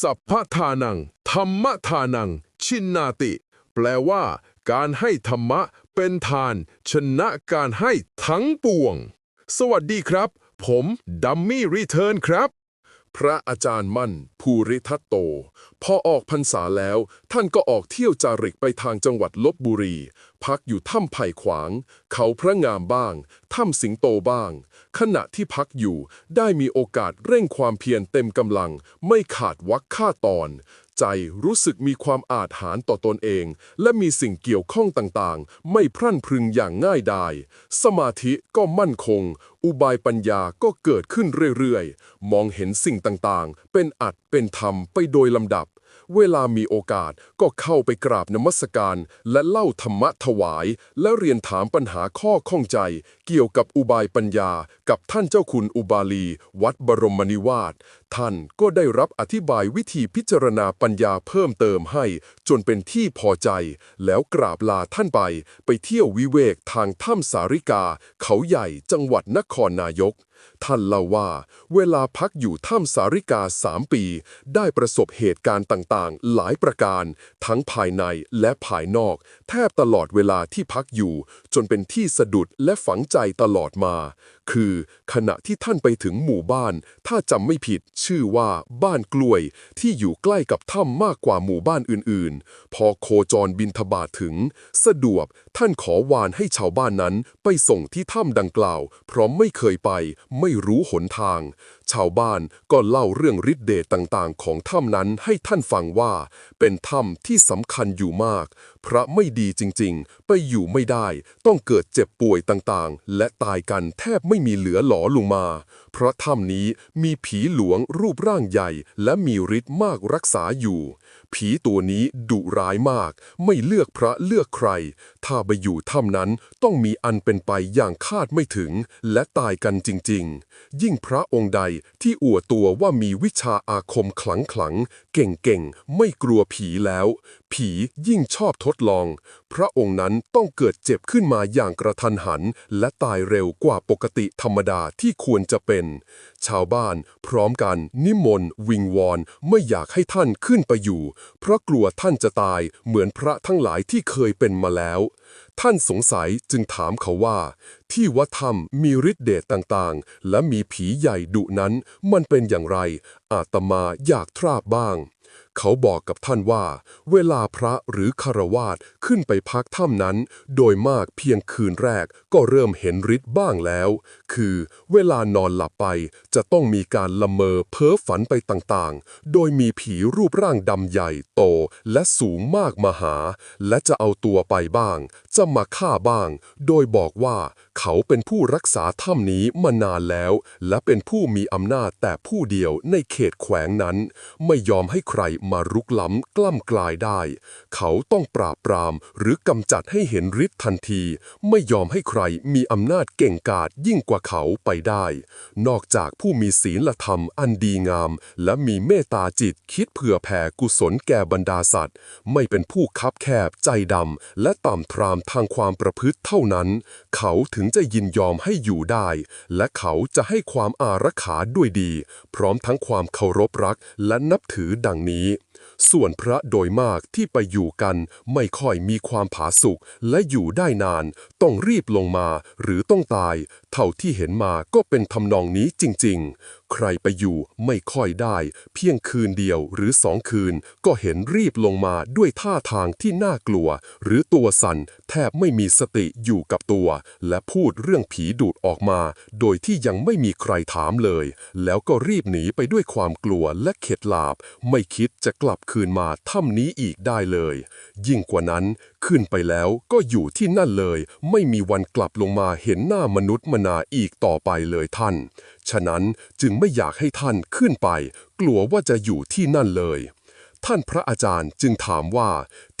สัพพทานัง ธรรมทานัง ชินนาติ แปลว่า การให้ธรรมะเป็นทาน ชนะการให้ทั้งปวง สวัสดีครับ ผมดัมมี่รีเทิร์นครับ พระอาจารย์มั่น ภูริทัตโต พอออกพรรษาแล้ว ท่านก็ออกเที่ยวจาริกไปทางจังหวัดลบบุรี พักอยู่ถ้ำไผ่ขวาง เขาพระงามบ้าง ถ้ำสิงโตบ้าง ขณะที่พักอยู่ได้มีโอกาสเร่งความเพียรเต็มกำลัง ไม่ขาดวักค่าตอน ใจรู้สึกมีความอาจหารต่อตนเอง และมีสิ่งเกี่ยวข้องต่างๆ ไม่พรั่นพรึงอย่างง่ายดาย สมาธิก็มั่นคง อุบายปัญญาก็เกิดขึ้นเรื่อยๆ มองเห็นสิ่งต่างๆ เป็นอัดเป็นธรรมไปโดยลำดับ เวลามีโอกาสก็เข้าไปกราบนมัสการ และเล่าธรรมะถวาย และเรียนถามปัญหาข้อข้องใจ เกี่ยวกับอุบายปัญญา กับท่านเจ้าคุณอุบาลี วัดบรมนิวาสท่านก็ได้รับอธิบายวิธีพิจารณาปัญญาเพิ่มเติมให้ จนเป็นที่พอใจ แล้วกราบลาท่านไป ไปเที่ยววิเวกทางถ้ำสาริกา เขาใหญ่จังหวัดนครนายก ท่านเล่าว่า เวลาพักอยู่ถ้ำสาริกาสามปี ได้ประสบเหตุการณ์ต่างๆ หลายประการ ทั้งภายในและภายนอก แทบตลอดเวลาที่พักอยู่ จนเป็นที่สะดุดและฝังใจตลอดมา คือ ขณะที่ท่านไปถึงหมู่บ้าน ถ้าจำไม่ผิด ชื่อว่าบ้านกล้วย ที่อยู่ใกล้กับถ้ำมากกว่าหมู่บ้านอื่นๆ พอโคจรบินทบาทถึง สะดวกท่านขอวานให้ชาวบ้านนั้น ไปส่งที่ถ้ำดังกล่าว เพราะไม่เคยไป ไม่รู้หนทาง ชาวบ้านก็เล่าเรื่องฤทธิ์เดชต่างๆ ของถ้ำนั้นให้ท่านฟังว่า เป็นถ้ำที่สำคัญอยู่มาก พระไม่ดีจริงๆ ไปอยู่ไม่ได้ ต้องเกิดเจ็บป่วยต่างๆ และตายกันแทบไม่มีเหลือหลอลงมา เพราะถ้ำนี้มีผีหลวงรูปร่างใหญ่ และมีฤทธิ์มากรักษาอยู่ ผีตัวนี้ดุร้ายมาก ไม่เลือกพระเลือกใคร ถ้าไปอยู่ถ้ำนั้นต้องมีอันเป็นไปอย่างคาดไม่ถึง และตายกันจริง ๆ ยิ่งพระองค์ใดที่อวดตัวว่ามีวิชาอาคมขลังๆ เก่งๆ ไม่กลัวผีแล้ว ผียิ่งชอบทดลอง พระองค์นั้นต้องเกิดเจ็บขึ้นมาอย่างกระทันหัน และตายเร็วกว่าปกติธรรมดาที่ควรจะเป็น ชาวบ้านพร้อมกันนิมนต์วิงวอนไม่อยากให้ท่านขึ้นไปอยู่ เพราะกลัวท่านจะตายเหมือนพระทั้งหลายที่เคยเป็นมาแล้ว ท่านสงสัยจึงถามเขาว่า ที่วัดธรรมมีฤทธิเดชต่างๆ และมีผีใหญ่ดุนั้น มันเป็นอย่างไร อาตมาอยากทราบบ้าง เขาบอกกับท่านว่า เวลาพระหรือคารวาสขึ้นไปพักถ้ำนั้น โดยมากเพียงคืนแรกก็เริ่มเห็นฤทธิ์บ้างแล้ว คือเวลานอนหลับไปจะต้องมีการละเมอเพ้อฝันไปต่างๆ โดยมีผีรูปร่างดำใหญ่โตและสูงมากมาหา และจะเอาตัวไปบ้าง จะมาฆ่าบ้าง โดยบอกว่าเขาเป็นผู้รักษาถ้ำนี้มานานแล้ว และเป็นผู้มีอำนาจแต่ผู้เดียวในเขตแขวงนั้น ไม่ยอมให้ใครมารุกล้ำกล้ำกลายได้ เขาต้องปราบปรามหรือกำจัดให้เห็นฤทธิ์ทันที ไม่ยอมให้ใครมีอำนาจเก่งกาจยิ่งกว่าเขาไปได้ นอกจากผู้มีศีลธรรมอันดีงาม และมีเมตตาจิตคิดเผื่อแผ่กุศลแก่บรรดาสัตว์ ไม่เป็นผู้คับแคบใจดำและต่ำทรามทางความประพฤติเท่านั้น เขาถึงจะยินยอมให้อยู่ได้ และเขาจะให้ความอารักขาด้วยดี พร้อมทั้งความเคารพรักและนับถือดังนี้ ส่วนพระโดยมากที่ไปอยู่กันไม่ค่อยมีความผาสุกและอยู่ได้นาน ต้องรีบลงมาหรือต้องตาย เท่าที่เห็นมาก็เป็นทำนองนี้จริง ๆ ใครไปอยู่ไม่ค่อยได้ เพียงคืนเดียวหรือสองคืน ก็เห็นรีบลงมาด้วยท่าทางที่น่ากลัว หรือตัวสั่นแทบไม่มีสติอยู่กับตัว และพูดเรื่องผีดูดออกมา โดยที่ยังไม่มีใครถามเลย แล้วก็รีบหนีไปด้วยความกลัวและเข็ดหลาบ ไม่คิดจะกลับคืนมาถ้ำนี้อีกได้เลย ยิ่งกว่านั้นขึ้นไปแล้วก็อยู่ที่นั่นเลย ไม่มีวันกลับลงมาเห็นหน้ามนุษย์มนาอีกต่อไปเลยท่าน ฉะนั้นจึงไม่อยากให้ท่านขึ้นไป กลัวว่าจะอยู่ที่นั่นเลย ท่านพระอาจารย์จึงถามว่า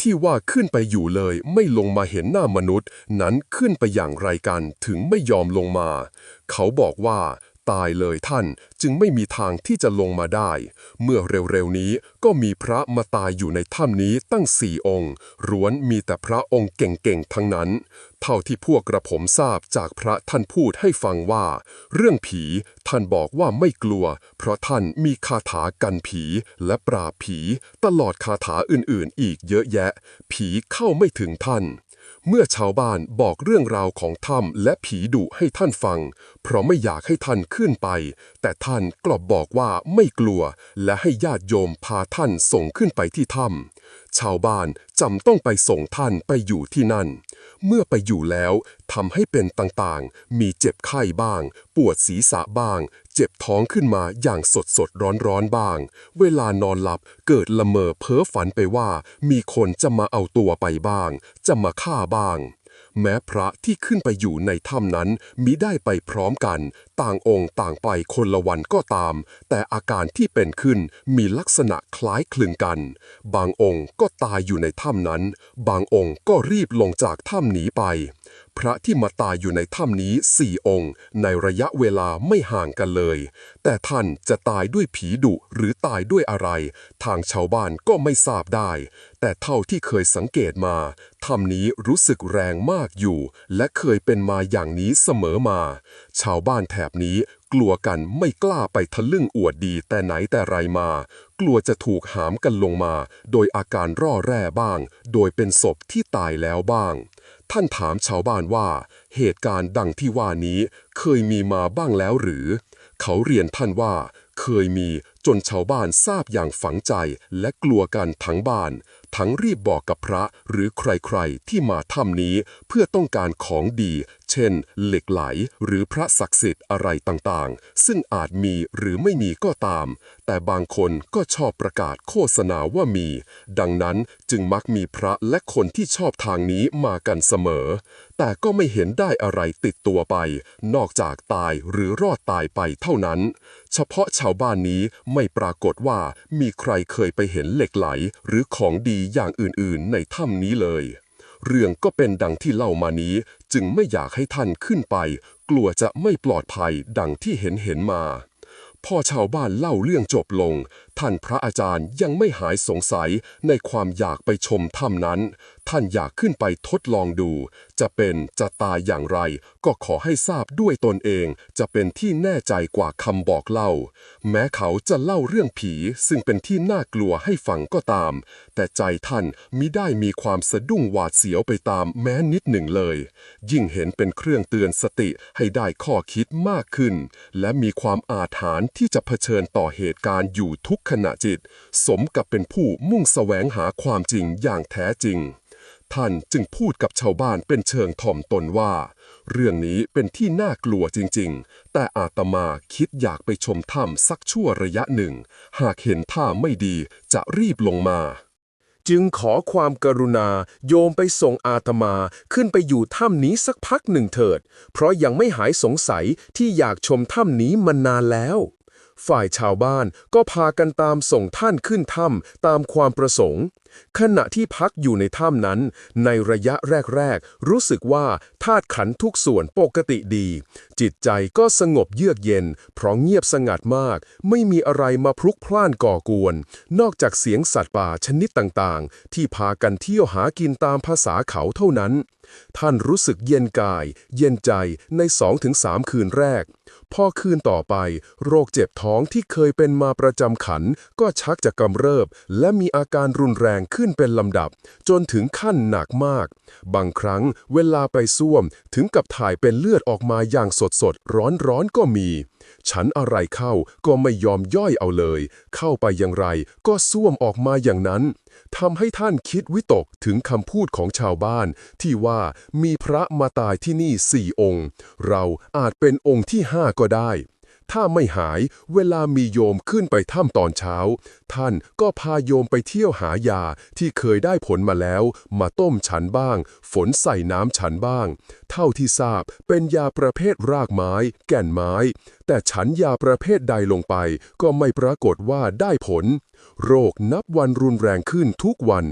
ที่ว่าขึ้นไปอยู่เลยไม่ลงมาเห็นหน้ามนุษย์ นั้นขึ้นไปอย่างไรกันถึงไม่ยอมลงมา เขาบอกว่า ตายเลยท่าน จึงไม่มีทางที่จะลงมาได้ เมื่อเร็วๆนี้ก็มีพระมาตายอยู่ในถ้ำนี้ตั้งสี่องค์ร้วนมีแต่พระองค์เก่งๆทั้งนั้น เท่าที่พวกกระผมทราบจากพระท่านพูดให้ฟังว่า เรื่องผีท่านบอกว่าไม่กลัว เพราะท่านมีคาถากันผีและปราบผี ตลอดคาถาอื่นๆ อีกเยอะแยะ ผีเข้าไม่ถึงท่าน เมื่อชาวบ้านบอกเรื่องราวของถ้ำและผีดุให้ท่านฟัง เพราะไม่อยากให้ท่านขึ้นไป แต่ท่านกลับบอกว่าไม่กลัว และให้ญาติโยมพาท่านส่งขึ้นไปที่ถ้ำ ชาวบ้านจำต้องไปส่งท่านไปอยู่ที่นั่น เมื่อไปอยู่แล้วทำให้เป็นต่างๆ มีเจ็บไข้บ้าง ปวดศีรษะบ้าง เจ็บท้องขึ้นมาอย่างสดสดร้อนร้อนบ้าง เวลานอนหลับเกิดละเมอเพ้อฝันไปว่า มีคนจะมาเอาตัวไปบ้าง จะมาฆ่าบ้าง แม้พระที่ขึ้นไปอยู่ในถ้ำนั้นมิได้ไปพร้อมกัน ต่างองค์ต่างไปคนละวันก็ตาม แต่อาการที่เป็นขึ้นมีลักษณะคล้ายคลึงกัน บางองค์ก็ตายอยู่ในถ้ำนั้น บางองค์ก็รีบลงจากถ้ำหนีไป พระที่มาตายอยู่ในถ้ำนี้สี่องค์ ในระยะเวลาไม่ห่างกันเลย แต่ท่านจะตายด้วยผีดุหรือตายด้วยอะไร ทางชาวบ้านก็ไม่ทราบได้ แต่เท่าที่เคยสังเกตมาถ้ำนี้รู้สึกแรงมากอยู่ และเคยเป็นมาอย่างนี้เสมอมา ชาวบ้านแถบนี้กลัวกันไม่กล้าไปทะลึ่งอวดดีแต่ไหนแต่ไรมา กลัวจะถูกหามกันลงมา โดยอาการร่อแร่บ้าง โดยเป็นศพที่ตายแล้วบ้าง ท่านถามชาวบ้านว่า เหตุการณ์ดังที่ว่านี้เคยมีมาบ้างแล้วหรือ เขาเรียนท่านว่า เคยมีจนชาวบ้านทราบอย่างฝังใจและกลัวกันทั้งบ้าน ทั้งรีบบอกกับพระหรือใครๆ ที่มาถ้ำนี้เพื่อต้องการของดี เช่น เหล็กไหลหรือพระศักดิ์สิทธิ์อะไรต่างๆ ซึ่งอาจมีหรือไม่มีก็ตาม แต่บางคนก็ชอบประกาศโฆษณาว่ามี ดังนั้นจึงมักมีพระและคนที่ชอบทางนี้มากันเสมอ แต่ก็ไม่เห็นได้อะไรติดตัวไป นอกจากตายหรือรอดตายไปเท่านั้น เฉพาะชาวบ้านนี้ไม่ปรากฏว่ามีใครเคยไปเห็นเหล็กไหลหรือของดีอย่างอื่นๆ ในถ้ำนี้เลย เรื่องก็เป็นดังที่เล่ามานี้จึงไม่อยากให้ท่านขึ้นไป กลัวจะไม่ปลอดภัยดังที่เห็นเห็นมา พอชาวบ้านเล่าเรื่องจบลง ท่านพระอาจารย์ยังไม่หายสงสัยในความอยากไปชมถ้ำนั้น ท่านอยากขึ้นไปทดลองดู จะเป็นจะตายอย่างไร ก็ขอให้ทราบด้วยตนเอง จะเป็นที่แน่ใจกว่าคำบอกเล่า แม้เขาจะเล่าเรื่องผีซึ่งเป็นที่น่ากลัวให้ฟังก็ตาม แต่ใจท่านมิได้มีความสะดุ้งหวาดเสียวไปตามแม้นิดหนึ่งเลย ยิ่งเห็นเป็นเครื่องเตือนสติให้ได้ข้อคิดมากขึ้น และมีความอาถรรพ์ที่จะเผชิญต่อเหตุการณ์อยู่ทุกขณะจิต สมกับเป็นผู้มุ่งแสวงหาความจริงอย่างแท้จริง ท่านจึงพูดกับชาวบ้านเป็นเชิงถ่อมตนว่า เรื่องนี้เป็นที่น่ากลัวจริงๆ แต่อาตมาคิดอยากไปชมถ้ำสักชั่วระยะหนึ่ง หากเห็นท่าไม่ดีจะรีบลงมา จึงขอความกรุณาโยมไปส่งอาตมาขึ้นไปอยู่ถ้ำนี้สักพักหนึ่งเถิด เพราะยังไม่หายสงสัยที่อยากชมถ้ำนี้มานานแล้วฝ่ายชาวบ้านก็พากันตามส่งท่านขึ้นถ้ำตามความประสงค์ ขณะที่พักอยู่ในถ้ำนั้น ในระยะแรก ๆ รู้สึกว่าธาตุขันทุกส่วนปกติดี จิตใจก็สงบเยือกเย็น เพราะเงียบสงัดมาก ไม่มีอะไรมาพลุกพล่านก่อกวน นอกจากเสียงสัตว์ป่าชนิดต่างๆ ที่พากันเที่ยวหากินตามภาษาเขาเท่านั้น ท่านรู้สึกเย็นกาย เย็นใจใน 2-3 คืนแรก พอคืนต่อไป โรคเจ็บท้องที่เคยเป็นมาประจำขัน ก็ชักจะกำเริบ และมีอาการรุนแรงขึ้นเป็นลำดับ จนถึงขั้นหนักมาก บางครั้งเวลาไปซ่วม ถึงกับถ่ายเป็นเลือดออกมาอย่างสดสดร้อนร้อนก็มี ฉันอะไรเข้าก็ไม่ยอมย่อยเอาเลย เข้าไปอย่างไรก็ซ่วมออกมาอย่างนั้นทำให้ท่านคิดวิตกถึงคำพูดของชาวบ้าน ที่ว่ามีพระมาตายที่นี่สี่องค์ เราอาจเป็นองค์ที่ห้าก็ได้ ถ้าไม่หายเวลามีโยมขึ้นไปถ้ำตอนเช้า ท่านก็พาโยมไปเที่ยวหายาที่เคยได้ผลมาแล้ว มาต้มฉันบ้าง ฝนใส่น้ำฉันบ้าง เท่าที่ทราบ เป็นยาประเภทรากไม้ แก่นไม้ แต่ฉันยาประเภทใดลงไป ก็ไม่ปรากฏว่าได้ผล โรคนับวันรุนแรงขึ้นทุกวัน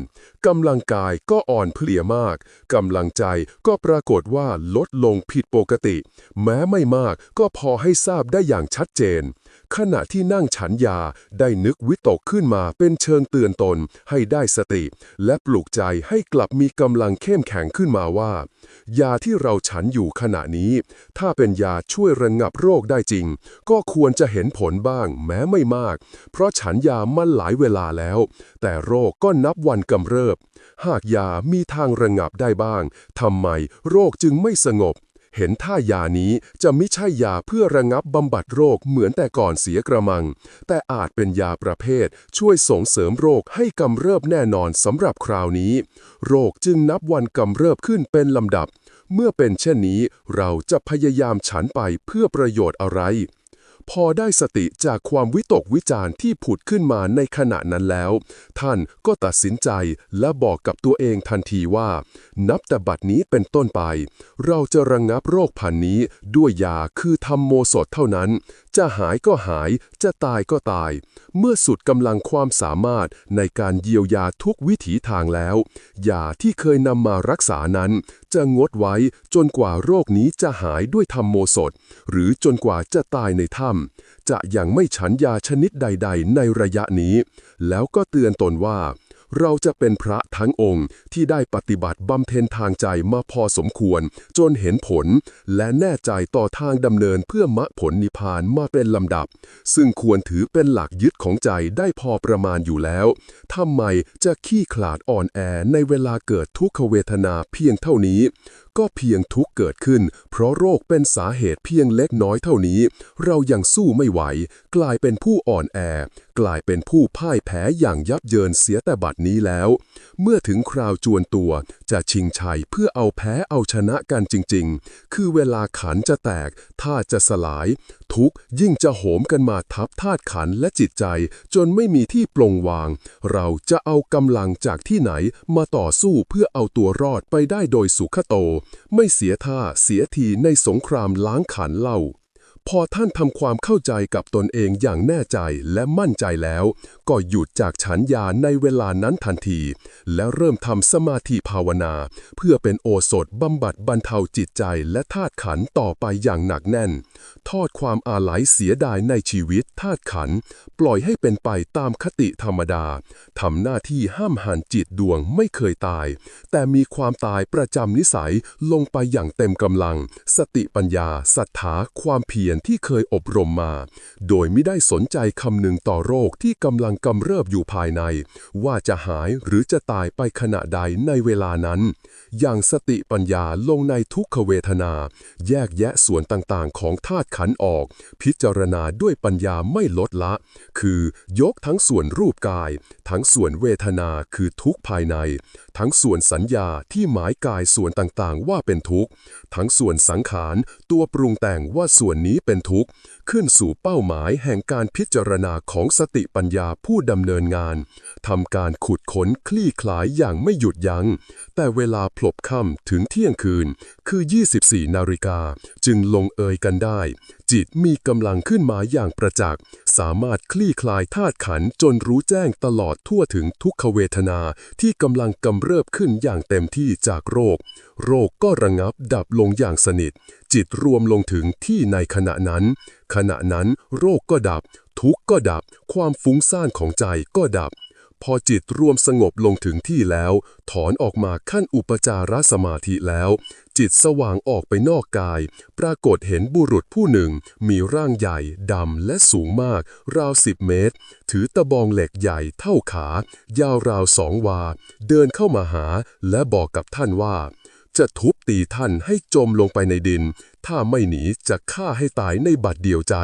กำลังกายก็อ่อนเพลียมากกำลังใจก็ปรากฏว่าลดลงผิดปกติ แม้ไม่มากก็พอให้ทราบได้อย่างชัดเจนขณะที่นั่งฉันยาได้นึกวิตกขึ้นมาเป็นเชิงเตือนตนให้ได้สติ และปลุกใจให้กลับมีกำลังเข้มแข็งขึ้นมาว่า ยาที่เราฉันอยู่ขณะนี้ ถ้าเป็นยาช่วยระงงับโรคได้จริง ก็ควรจะเห็นผลบ้าง แม้ไม่มาก เพราะฉันยามันหลายเวลาแล้ว แต่โรคก็นับวันกำเริบ หากยามีทางระงับได้บ้างทำไมโรคจึงไม่สงบ เห็นท่ายานี้จะไม่ใช่ยาเพื่อระงับบำบัดโรคเหมือนแต่ก่อนเสียกระมัง แต่อาจเป็นยาประเภท ช่วยส่งเสริมโรคให้กำเริบแน่นอนสำหรับคราวนี้ โรคจึงนับวันกำเริบขึ้นเป็นลำดับ เมื่อเป็นเช่นนี้ เราจะพยายามฉันไปเพื่อประโยชน์อะไร พอได้สติจากความวิตกวิจารณ์ที่ผุดขึ้นมาในขณะนั้นแล้ว ท่านก็ตัดสินใจและบอกกับตัวเองทันทีว่า นับแต่บัดนี้เป็นต้นไป เราจะระงงับโรคพันนี้ด้วยยาคือทำโมสดเท่านั้น จะหายก็หาย จะตายก็ตาย เมื่อสุดกำลังความสามารถในการเยียวยาทุกวิถีทางแล้วยาที่เคยนำมารักษานั้นจะงดไว้จนกว่าโรคนี้จะหายด้วยธรรมโมสด หรือจนกว่าจะตายในถ้ำจะยังไม่ฉันยาชนิดใด ๆ ในระยะนี้ แล้วก็เตือนตนว่า เราจะเป็นพระทั้งองค์ที่ได้ปฏิบัติบำเพ็ญทางใจมาพอสมควร จนเห็นผล และแน่ใจต่อทางดำเนินเพื่อมรรคผลนิพพานมาเป็นลำดับ ซึ่งควรถือเป็นหลักยึดของใจได้พอประมาณอยู่แล้วทำไมจะขี้ขลาดอ่อนแอในเวลาเกิดทุกขเวทนาเพียงเท่านี้ ก็เพียงทุกเกิดขึ้น เพราะโรคเป็นสาเหตุเพียงเล็กน้อยเท่านี้ เรายังสู้ไม่ไหว กลายเป็นผู้อ่อนแอ กลายเป็นผู้พ่ายแพ้อย่างยับเยินเสียแต่บัดนี้แล้ว เมื่อถึงคราวจวนตัวจะชิงชัยเพื่อเอาแพ้เอาชนะกันจริง ๆ คือเวลาขันจะแตกท่าจะสลาย ทุกยิ่งจะโหมกันมาทับธาตุขันและจิตใจ จนไม่มีที่ปลงวาง เราจะเอากำลังจากที่ไหนมาต่อสู้เพื่อเอาตัวรอดไปได้โดยสุขโตไม่เสียท่าเสียทีในสงครามล้างขันเล่า พอท่านทำความเข้าใจกับตนเองอย่างแน่ใจและมั่นใจแล้ว ก็หยุดจากฉันยาในเวลานั้นทันที และเริ่มทำสมาธิภาวนา เพื่อเป็นโอสถบำบัดบรรเทาจิตใจและธาตุขันต่อไปอย่างหนักแน่น ทอดความอาลัยเสียดายในชีวิตธาตุขัน ปล่อยให้เป็นไปตามคติธรรมดาทำหน้าที่ห้ามหันจิตดวงไม่เคยตาย แต่มีความตายประจำนิสัยลงไปอย่างเต็มกำลัง สติปัญญาศรัทธาความเพียรที่เคยอบรมมา โดยไม่ได้สนใจคำนึงต่อโรคที่กำลังกำเริบอยู่ภายใน ว่าจะหายหรือจะตายไปขณะใดในเวลานั้น อย่างสติปัญญาลงในทุกขเวทนา แยกแยะส่วนต่างๆ ของธาตุขันออก พิจารณาด้วยปัญญาไม่ลดละ คือยกทั้งส่วนรูปกาย ทั้งส่วนเวทนาคือทุกภายใน ทั้งส่วนสัญญาที่หมายกายส่วนต่างๆ ว่าเป็นทุกข์ ทั้งส่วนสังขารตัวปรุงแต่งว่าส่วนนี้เป็นทุกข์ ขึ้นสู่เป้าหมายแห่งการพิจารณาของสติปัญญาผู้ดำเนินงานทำการขุดค้นคลี่คลายอย่างไม่หยุดยัง้ง แต่เวลาพลบค่ำถึงเที่ยงคืน คือ 24 นาฬิกา จึงลงเอยกันได้ จิตมีกำลังขึ้นมาอย่างประจักษ์ สามารถคลี่คลายธาตุขันจนรู้แจ้งตลอดทั่วถึงทุกขเวทนาที่กำลังกำเริบขึ้นอย่างเต็มที่จากโรค โรคก็ระงับดับลงอย่างสนิท จิตรวมลงถึงที่ในขณะนั้น ขณะนั้นโรคก็ดับ ทุกข์ก็ดับ ความฟุ้งซ่านของใจก็ดับ พอจิตรวมสงบลงถึงที่แล้ว ถอนออกมาขั้นอุปจารสมาธิแล้ว จิตสว่างออกไปนอกกาย ปรากฏเห็นบุรุษผู้หนึ่ง มีร่างใหญ่ดำและสูงมาก ราวสิบเมตร ถือตะบองเหล็กใหญ่เท่าขา ยาวราวสองวา เดินเข้ามาหาและบอกกับท่านว่า จะทุบตีท่านให้จมลงไปในดิน ถ้าไม่หนีจะฆ่าให้ตายในบัดเดียวใจ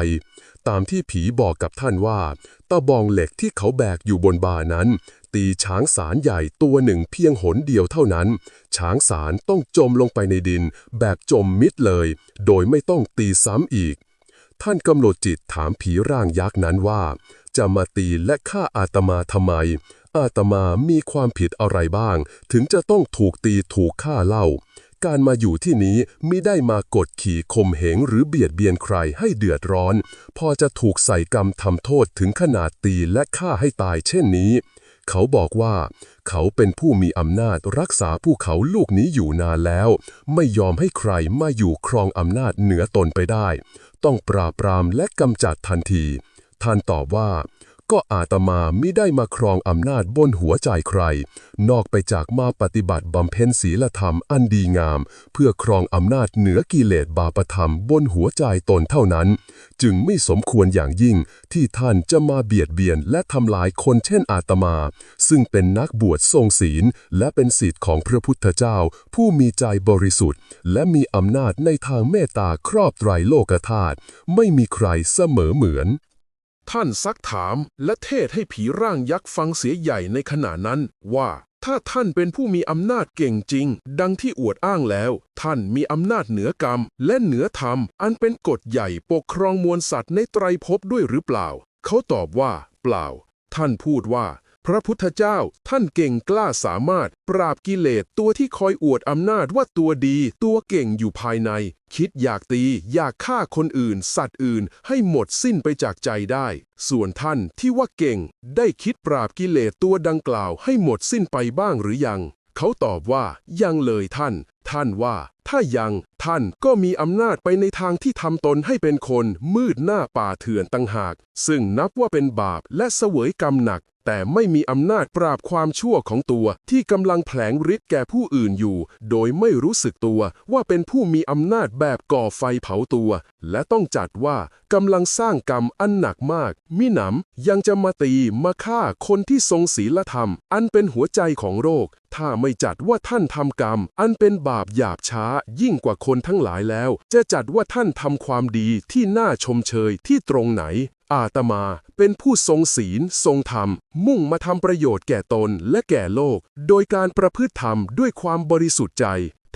ตามที่ผีบอกกับท่านว่า ตะบองเหล็กที่เขาแบกอยู่บนบานั้น ตีช้างสารใหญ่ตัวหนึ่งเพียงหนเดียวเท่านั้น ช้างสารต้องจมลงไปในดิน แบบจมมิดเลย โดยไม่ต้องตีซ้ำอีก ท่านกำหนดจิตถามผีร่างยักษ์นั้นว่า จะมาตีและฆ่าอาตมาทำไม อาตมามีความผิดอะไรบ้าง ถึงจะต้องถูกตีถูกฆ่าเล่า การมาอยู่ที่นี้มิได้มากดขี่ข่มเหงหรือเบียดเบียนใครให้เดือดร้อน พอจะถูกใส่กรรมทำโทษถึงขนาดตีและฆ่าให้ตายเช่นนี้ เขาบอกว่า เขาเป็นผู้มีอำนาจรักษาภูเขาลูกนี้อยู่นานแล้ว ไม่ยอมให้ใครมาอยู่ครองอำนาจเหนือตนไปได้ ต้องปราบปรามและกำจัดทันที ท่านตอบว่า ก็อาตมาไมิได้มาครองอำนาจบนหัวใจใคร นอกไปจากมาปฏิบัติบำเพ็ญศีลธรรมอันดีงาม เพื่อครองอำนาจเหนือกิเลสบาปธรรมบนหัวใจตนเท่านั้น จึงไม่สมควรอย่างยิ่งที่ท่านจะมาเบียดเบียนและทำลายคนเช่นอาตมา ซึ่งเป็นนักบวชทรงศีล และเป็นศิษย์ของพระพุทธเจ้า ผู้มีใจบริสุทธิ์ และมีอำนาจในทางเมตตาครอบไตรโลกธาตุไม่มีใครเสมอเหมือน ท่านซักถามและเทศให้ผีร่างยักษ์ฟังเสียใหญ่ในขณะนั้นว่า ถ้าท่านเป็นผู้มีอำนาจเก่งจริง ดังที่อวดอ้างแล้ว ท่านมีอำนาจเหนือกรรม และเหนือธรรม อันเป็นกฎใหญ่ปกครองมวลสัตว์ในไตรภพด้วยหรือเปล่า เขาตอบว่า เปล่า ท่านพูดว่า พระพุทธเจ้าท่านเก่งกล้าสามารถ ปราบกิเลสตัวที่คอยอวดอำนาจว่าตัวดี ตัวเก่งอยู่ภายใน คิดอยากตี อยากฆ่าคนอื่น สัตว์อื่น ให้หมดสิ้นไปจากใจได้ ส่วนท่านที่ว่าเก่ง ได้คิดปราบกิเลสตัวดังกล่าวให้หมดสิ้นไปบ้างหรือยัง เขาตอบว่ายังเลยท่าน ท่านว่า ถ้ายัง ท่านก็มีอำนาจไปในทางที่ทำตนให้เป็นคนมืดหน้าป่าเถื่อนตั้งหาก ซึ่งนับว่าเป็นบาปและเสวยกรรมหนัก แต่ไม่มีอำนาจปราบความชั่วของตัว ที่กำลังแผลงฤทธิ์แก่ผู้อื่นอยู่ โดยไม่รู้สึกตัวว่าเป็นผู้มีอำนาจแบบก่อไฟเผาตัว และต้องจัดว่ากำลังสร้างกรรมอันหนักมาก มิหนำยังจะมาตีมาฆ่าคนที่ทรงศีลธรรม อันเป็นหัวใจของโรค ถ้าไม่จัดว่าท่านทำกรรม อันเป็นบาปหยาบช้า ยิ่งกว่าคนทั้งหลายแล้ว จะจัดว่าท่านทำความดีที่น่าชมเชยที่ตรงไหน อาตมา เป็นผู้ทรงศีล ทรงธรรม มุ่งมาทำประโยชน์แก่ตนและแก่โลก โดยการประพฤติธรรมด้วยความบริสุทธิ์ใจ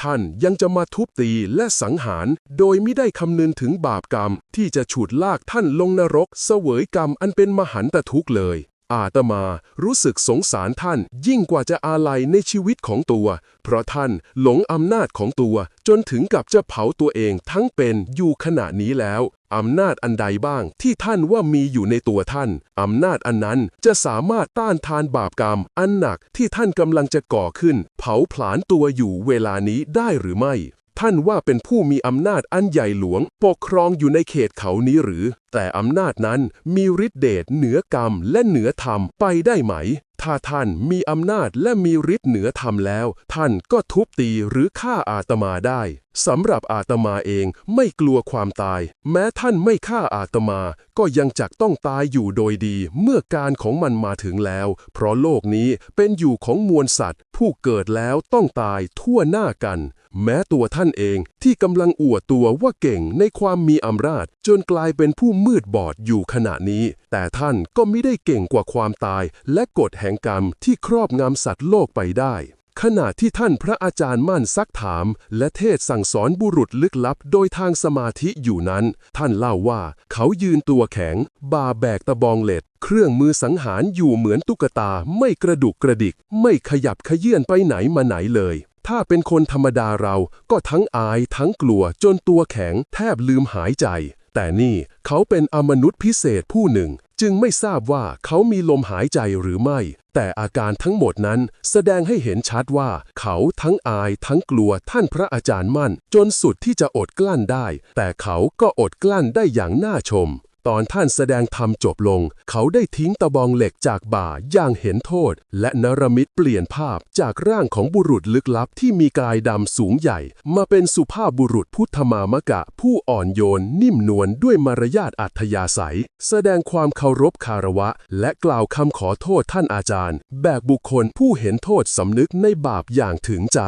ท่านยังจะมาทุบตีและสังหาร โดยไม่ได้คำนึงถึงบาปกรรม ที่จะฉุดลากท่านลงนรก เสวยกรรมอันเป็นมหันตทุกข์เลย อาตมารู้สึกสงสารท่านยิ่งกว่าจะอาลัยในชีวิตของตัว เพราะท่านหลงอำนาจของตัว จนถึงกับจะเผาตัวเองทั้งเป็นอยู่ขณะนี้แล้ว อำนาจอันใดบ้างที่ท่านว่ามีอยู่ในตัวท่าน อำนาจอันนั้นจะสามารถต้านทานบาปกรรม อันหนักที่ท่านกำลังจะก่อขึ้น เผาผลาญตัวอยู่เวลานี้ได้หรือไม่ ท่านว่าเป็นผู้มีอำนาจอันใหญ่หลวง ปกครองอยู่ในเขตเขานี้หรือ แต่อำนาจนั้นมีฤทธิเดชเหนือกรรมและเหนือธรรมไปได้ไหม ถ้าท่านมีอำนาจและมีฤทธิ์เหนือธรรมแล้ว ท่านก็ทุบตีหรือฆ่าอาตมาได้สำหรับอาตมาเองไม่กลัวความตาย แม้ท่านไม่ฆ่าอาตมา ก็ยังจักต้องตายอยู่โดยดี เมื่อการของมันมาถึงแล้ว เพราะโลกนี้เป็นอยู่ของมวลสัตว์ ผู้เกิดแล้วต้องตายทั่วหน้ากัน แม้ตัวท่านเองที่กำลังอวดตัวว่าเก่งในความมีอำนาจ จนกลายเป็นผู้มืดบอดอยู่ขณะนี้ แต่ท่านก็ไม่ได้เก่งกว่าความตาย และกฎแห่งกรรมที่ครอบงำสัตว์โลกไปได้ขณะที่ท่านพระอาจารย์มั่นซักถาม และเทศสั่งสอนบุรุษลึกลับโดยทางสมาธิอยู่นั้น ท่านเล่าว่าเขายืนตัวแข็ง บาแบกตะบองเหล็ก เครื่องมือสังหารอยู่เหมือนตุ๊กตาไม่กระดุกกระดิก ไม่ขยับขยื่นไปไหนมาไหนเลย ถ้าเป็นคนธรรมดาเราก็ทั้งอายทั้งกลัวจนตัวแข็งแทบลืมหายใจ แต่นี่เขาเป็นอมนุษย์พิเศษผู้หนึ่ง จึงไม่ทราบว่าเขามีลมหายใจหรือไม่ แต่อาการทั้งหมดนั้นแสดงให้เห็นชัดว่า เขาทั้งอายทั้งกลัวท่านพระอาจารย์มั่น จนสุดที่จะอดกลั้นได้ แต่เขาก็อดกลั้นได้อย่างน่าชม ตอนท่านแสดงธรรมจบลง เขาได้ทิ้งตะบองเหล็กจากบ่าอย่างเห็นโทษ และนรมิตเปลี่ยนภาพจากร่างของบุรุษลึกลับที่มีกายดำสูงใหญ่ มาเป็นสุภาพบุรุษพุทธมามกะ ผู้อ่อนโยนนิ่มนวลด้วยมารยาทอัธยาศัย แสดงความเคารพคารวะ และกล่าวคำขอโทษท่านอาจารย์ แบกบุคคลผู้เห็นโทษสำนึกในบาปอย่างถึงใจ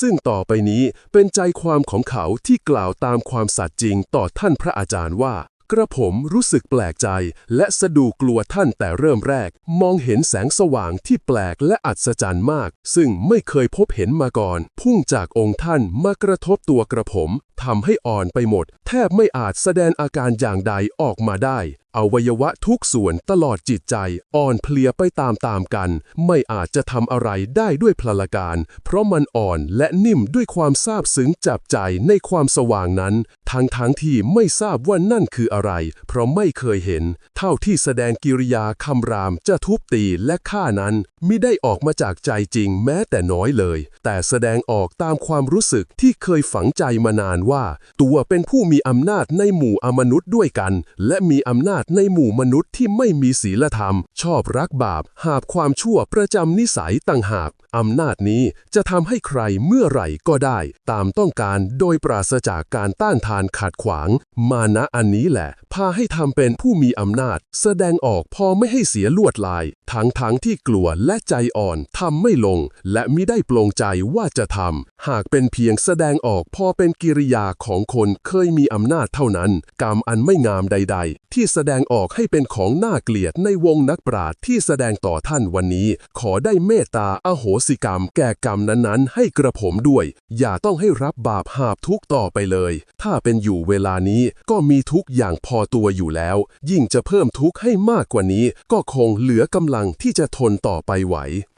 ซึ่งต่อไปนี้เป็นใจความของเขาที่กล่าวตามความสัตย์จริงต่อท่านพระอาจารย์ว่า กระผมรู้สึกแปลกใจและสะดูกลัวท่านแต่เริ่มแรก มองเห็นแสงสว่างที่แปลกและอัศจรรย์มาก ซึ่งไม่เคยพบเห็นมาก่อน พุ่งจากองค์ท่านมากระทบตัวกระผมทำให้อ่อนไปหมด แทบไม่อาจแสดงอาการอย่างใดออกมาได้ อวัยวะทุกส่วนตลอดจิตใจ อ่อนเพลียไปตามๆกัน ไม่อาจจะทำอะไรได้ด้วยพลการ เพราะมันอ่อนและนิ่มด้วยความซาบซึ้งจับใจในความสว่างนั้น ทั้งทั้งที่ไม่ทราบว่านั่นคืออะไร เพราะไม่เคยเห็น เท่าที่แสดงกิริยาคำรามจะทุบตีและฆ่านั้นมิได้ออกมาจากใจจริงแม้แต่น้อยเลย แต่แสดงออกตามความรู้สึกที่เคยฝังใจมานานว่า ตัวเป็นผู้มีอำนาจในหมู่อมนุษย์ด้วยกัน และมีอำนาจในหมู่มนุษย์ที่ไม่มีศีลธรรม ชอบรักบาป หาบความชั่วประจำนิสัยต่างหาก อำนาจนี้จะทำให้ใครเมื่อไหร่ก็ได้ ตามต้องการโดยปราศจากการต้านทานขัดขวาง มานะอันนี้แหละ พาให้ทำเป็นผู้มีอำนาจ แสดงออกพอไม่ให้เสียลวดลาย ทั้งทั้งที่กลัวและใจอ่อนทำไม่ลง และมิได้ปลงใจว่าจะทำหากเป็นเพียงแสดงออกพอเป็นกิริยาของคนเคยมีอำนาจเท่านั้น กรรมอันไม่งามใด ๆ ที่แสดงงออกให้เป็นของน่าเกลียดในวงนักปราชญ์ที่แสดงต่อท่านวันนี้ ขอได้เมตตาอโหสิกรรมแก่กรรมนั้นๆ ให้กระผมด้วย อย่าต้องให้รับบาปหาบทุกต่อไปเลย ถ้าเป็นอยู่เวลานี้ก็มีทุกอย่างพอตัวอยู่แล้ว ยิ่งจะเพิ่มทุกข์ให้มากกว่านี้ ก็คงเหลือกำลังที่จะทนต่อไปไหว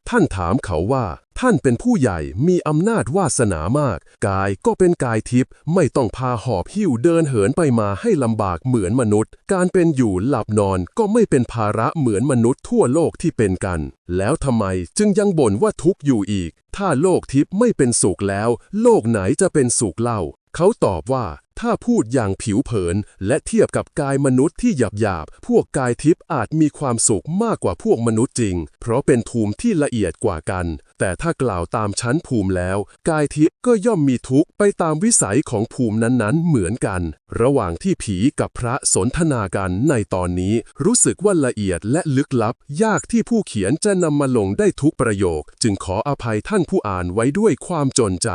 ท่านถามเขาว่า ท่านเป็นผู้ใหญ่มีอำนาจวาสนามาก กายก็เป็นกายทิพย์ไม่ต้องพาหอบหิ้วเดินเหินไปมาให้ลำบากเหมือนมนุษย์ การเป็นอยู่หลับนอนก็ไม่เป็นภาระเหมือนมนุษย์ทั่วโลกที่เป็นกัน แล้วทำไมจึงยังบ่นว่าทุกข์อยู่อีก ถ้าโลกทิพย์ไม่เป็นสุขแล้ว โลกไหนจะเป็นสุขเล่า เขาตอบว่าถ้าพูดอย่างผิวเผิน และเทียบกับกายมนุษย์ที่หยาบหยาบพวกกายทิพย์อาจมีความสุขมากกว่าพวกมนุษย์จริง เพราะเป็นภูมิที่ละเอียดกว่ากัน แต่ถ้ากล่าวตามชั้นภูมิแล้ว กายทิพย์ก็ย่อมมีทุกข์ไปตามวิสัยของภูมินั้นๆ เหมือนกัน ระหว่างที่ผีกับพระสนทนากันในตอนนี้ รู้สึกว่าละเอียดและลึกลับ ยากที่ผู้เขียนจะนำมาลงได้ทุกประโยค จึงขออภัยท่านผู้อ่านไว้ด้วยความจนใจ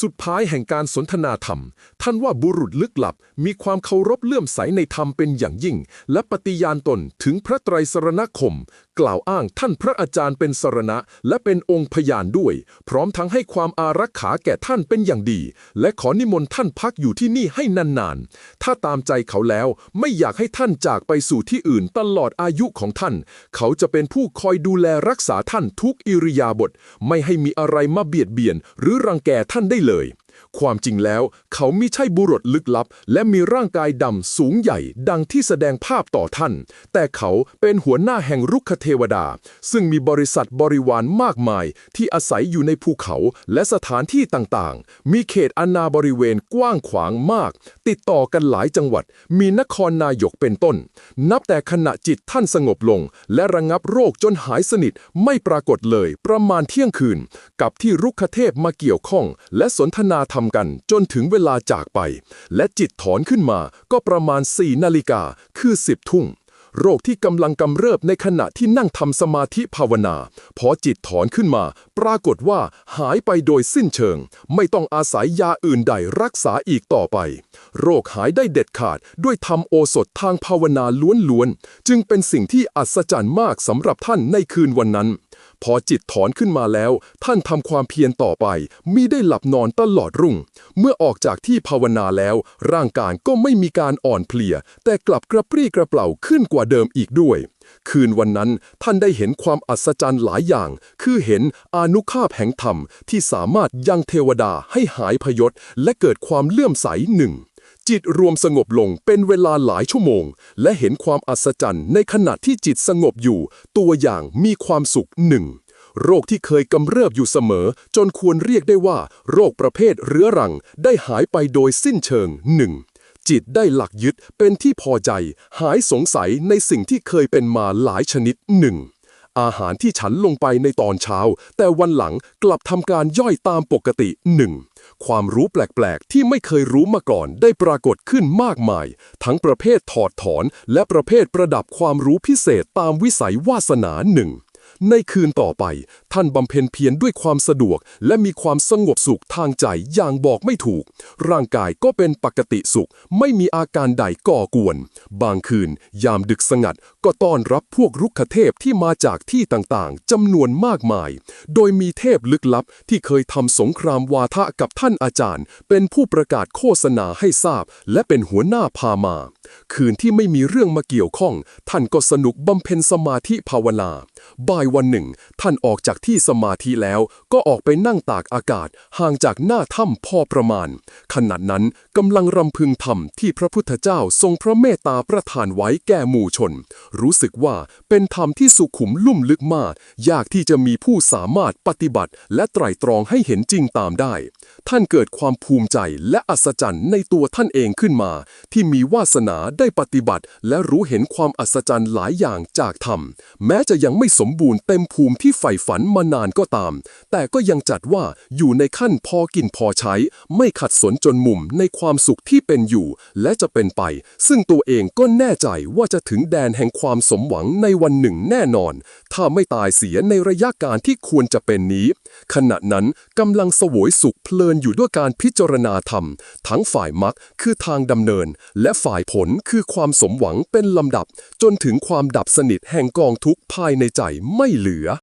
สุดท้ายแห่งการสนทนาธรรม ท่านว่าบุรุษลึกลับ มีความเคารพเลื่อมใสในธรรมเป็นอย่างยิ่ง และปฏิญาณตนถึงพระไตรสรณคม กล่าวอ้างท่านพระอาจารย์เป็นสรณะ และเป็นองค์พยานด้วย พร้อมทั้งให้ความอารักขาแก่ท่านเป็นอย่างดี และขอนิมนต์ท่านพักอยู่ที่นี่ให้นานๆ ถ้าตามใจเขาแล้วไม่อยากให้ท่านจากไปสู่ที่อื่นตลอดอายุของท่าน เขาจะเป็นผู้คอยดูแลรักษาท่านทุกอิริยาบถไม่ให้มีอะไรมาเบียดเบียน หรือรังแกท่านได้เลย ความจริงแล้ว เขามิใช่บุรุษลึกลับ และมีร่างกายดำสูงใหญ่ ดังที่แสดงภาพต่อท่าน แต่เขาเป็นหัวหน้าแห่งรุกขเทวดา ซึ่งมีบริษัทบริวารมากมาย ที่อาศัยอยู่ในภูเขาและสถานที่ต่างๆ มีเขตอาณาบริเวณกว้างขวางมาก ติดต่อกันหลายจังหวัด มีนครนายกเป็นต้น นับแต่ขณะจิตท่านสงบลง และระงับโรคจนหายสนิทไม่ปรากฏเลย ประมาณเที่ยงคืน กับที่รุกขเทพมาเกี่ยวข้อง และสนทนาธรรมกันจนถึงเวลาจากไป และจิตถอนขึ้นมาก็ประมาณ 4 นาฬิกา คือ 10 ทุ่ง โรคที่กำลังกำเริบในขณะที่นั่งทำสมาธิภาวนา พอจิตถอนขึ้นมา ปรากฏว่าหายไปโดยสิ้นเชิง ไม่ต้องอาศัยยาอื่นใดรักษาอีกต่อไป โรคหายได้เด็ดขาดด้วยทำโอสถทางภาวนาล้วนๆ จึงเป็นสิ่งที่อัศจรรย์มากสำหรับท่านในคืนวันนั้น พอจิตถอนขึ้นมาแล้ว ท่านทำความเพียรต่อไปมิได้หลับนอนตลอดรุ่ง เมื่อออกจากที่ภาวนาแล้ว ร่างกายก็ไม่มีการอ่อนเพลีย แต่กลับกระปรี้กระเปร่าขึ้นกว่าเดิมอีกด้วย คืนวันนั้นท่านได้เห็นความอัศจรรย์หลายอย่าง คือเห็นอนุภาพแห่งธรรมที่สามารถยังเทวดาให้หายพยศและเกิดความเลื่อมใสหนึ่ง จิตรวมสงบลงเป็นเวลาหลายชั่วโมง และเห็นความอัศจรรย์ในขณะที่จิตสงบอยู่ ตัวอย่างมีความสุขหนึ่งโรคที่เคยกำเริบอยู่เสมอ จนควรเรียกได้ว่า โรคประเภทเรื้อรัง ได้หายไปโดยสิ้นเชิงหนึ่งจิตได้หลักยึดเป็นที่พอใจ หายสงสัยในสิ่งที่เคยเป็นมาหลายชนิดหนึ่งอาหารที่ฉันลงไปในตอนเช้า แต่วันหลังกลับทำการย่อยตามปกติหนึ่ง ความรู้แปลก ๆ ที่ไม่เคยรู้มาก่อนได้ปรากฏขึ้นมากมาย ทั้งประเภทถอดถอน และประเภทประดับความรู้พิเศษตามวิสัยวาสนาหนึ่งในคืนต่อไป ท่านบำเพ็ญเพียรด้วยความสะดวก และมีความสงบสุขทางใจอย่างบอกไม่ถูก ร่างกายก็เป็นปกติสุข ไม่มีอาการใดก่อกวน บางคืน ยามดึกสงัด ก็ต้อนรับพวกรุกขเทพที่มาจากที่ต่างๆจำนวนมากมาย โดยมีเทพลึกลับที่เคยทำสงครามวาทะกับท่านอาจารย์ เป็นผู้ประกาศโฆษณาให้ทราบ และเป็นหัวหน้าพามา คืนที่ไม่มีเรื่องมาเกี่ยวข้อง ท่านก็สนุกบำเพ็ญสมาธิภาวนา บ่ายวันหนึ่ง ท่านออกจากที่สมาธิแล้วก็ออกไปนั่งตากอากาศห่างจากหน้าถ้ำพอประมาณ ขณะนั้นกำลังรำพึงธรรมที่พระพุทธเจ้าทรงพระเมตตาประทานไว้แก่หมู่ชน รู้สึกว่าเป็นธรรมที่สุขุมลุ่มลึกมาก ยากที่จะมีผู้สามารถปฏิบัติ และไตร่ตรองให้เห็นจริงตามได้ ท่านเกิดความภูมิใจและอัศจรรย์ในตัวท่านเองขึ้นมา ที่มีวาสนาได้ปฏิบัติ และรู้เห็นความอัศจรรย์หลายอย่างจากธรรม แม้จะยังไม่สมบูรณ์เต็มภูมิที่ใฝ่ฝันมานานก็ตาม แต่ก็ยังจัดว่าอยู่ในขั้นพอกินพอใช้ ไม่ขัดสนจนมุมในความสุขที่เป็นอยู่ และจะเป็นไป ซึ่งตัวเองก็แน่ใจว่าจะถึงแดนแห่งความสมหวังในวันหนึ่งแน่นอน ถ้าไม่ตายเสียในระยะการที่ควรจะเป็นนี้ ขณะนั้นกำลังสวยสุขเพลินอยู่ด้วยการพิจารณาธรรม ทั้งฝ่ายมรรคคือทางดำเนิน และฝ่ายผลคือความสมหวังเป็นลำดับ จนถึงความดับสนิทแห่งกองทุกข์ภายในใจไม่เหลือ